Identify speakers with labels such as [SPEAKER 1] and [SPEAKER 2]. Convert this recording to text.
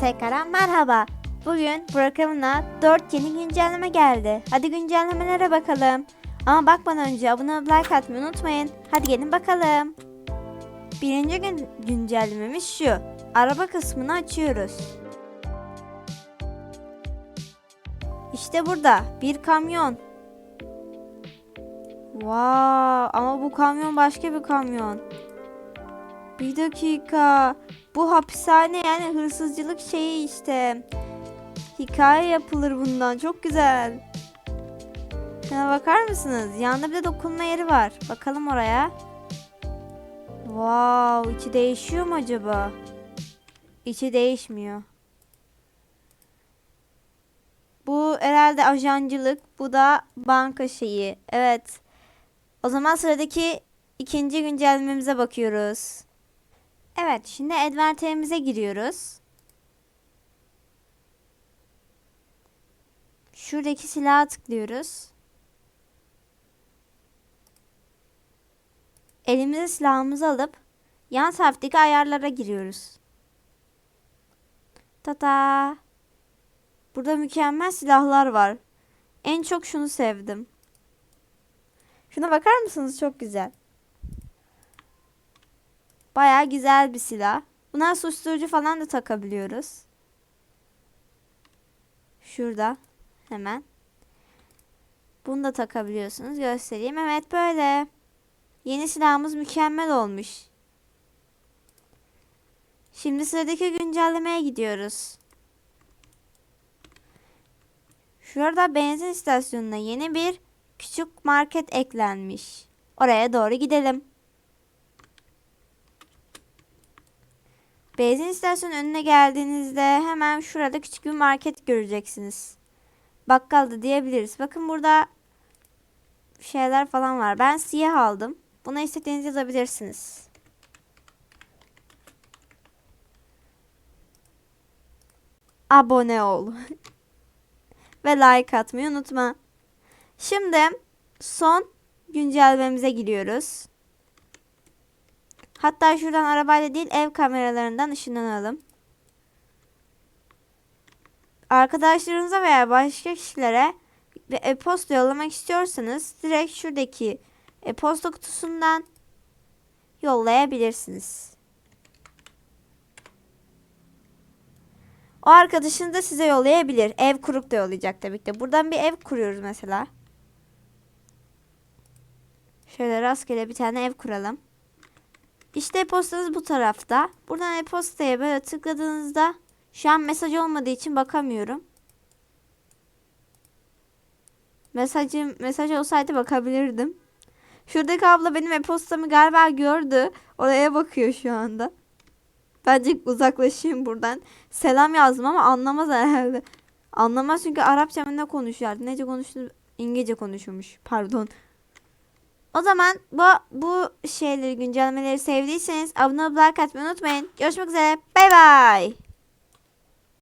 [SPEAKER 1] Tekrar merhaba. Bugün programına 4 yeni güncelleme geldi. Hadi güncellemelere bakalım. Ama bakmadan önce abone olup like atmayı unutmayın. Hadi gelin bakalım. Birinci gün güncellememiz şu. Araba kısmını açıyoruz. İşte burada bir kamyon. Wow, ama bu kamyon başka bir kamyon. Bir dakika. Bu hapishane yani hırsızcılık şeyi işte. Hikaye yapılır bundan. Çok güzel. Şuna bakar mısınız? Yanında bir de dokunma yeri var. Bakalım oraya. Wow, içi değişiyor mu acaba? İçi değişmiyor. Bu herhalde ajancılık. Bu da banka şeyi. Evet. O zaman sıradaki ikinci güncellememize bakıyoruz. Evet, şimdi advanterimize giriyoruz. Şuradaki silaha tıklıyoruz. Elimize silahımızı alıp yan taraftaki ayarlara giriyoruz. Tata. Burada mükemmel silahlar var. En çok şunu sevdim. Şuna bakar mısınız? Çok güzel. Baya güzel bir silah. Buna susturucu falan da takabiliyoruz. Şurada. Hemen. Bunu da takabiliyorsunuz. Göstereyim. Evet böyle. Yeni silahımız mükemmel olmuş. Şimdi sıradaki güncellemeye gidiyoruz. Şurada benzin istasyonuna yeni bir küçük market eklenmiş. Oraya doğru gidelim. Benzin istasyonu önüne geldiğinizde hemen şurada küçük bir market göreceksiniz. Bakkal da diyebiliriz. Bakın burada şeyler falan var. Ben siyah aldım. Buna istediğinizi yazabilirsiniz. Abone ol. Ve like atmayı unutma. Şimdi son güncellememize giriyoruz. Hatta şuradan arabayla değil ev kameralarından ışınlanalım. Arkadaşlarınıza veya başka kişilere e-posta yollamak istiyorsanız direkt şuradaki e-posta kutusundan yollayabilirsiniz. O arkadaşını da size yollayabilir. Ev kurup da yollayacak tabii ki. Buradan bir ev kuruyoruz mesela. Şöyle rastgele bir tane ev kuralım. İşte e-postanız bu tarafta. Buradan e-postaya böyle tıkladığınızda şu an mesaj olmadığı için bakamıyorum. Mesajım mesaj olsaydı bakabilirdim. Şuradaki abla benim e-postamı galiba gördü. Oraya bakıyor şu anda. Bence uzaklaşayım buradan. Selam yazdım ama anlamaz herhalde. Anlamaz çünkü Arapça mı ne konuşuyordu? Nece konuştu? İngilizce konuşuyormuş. Pardon. O zaman bu bu şeyleri güncellemeleri sevdiyseniz abone olup like unutmayın. Görüşmek üzere. Bay bay.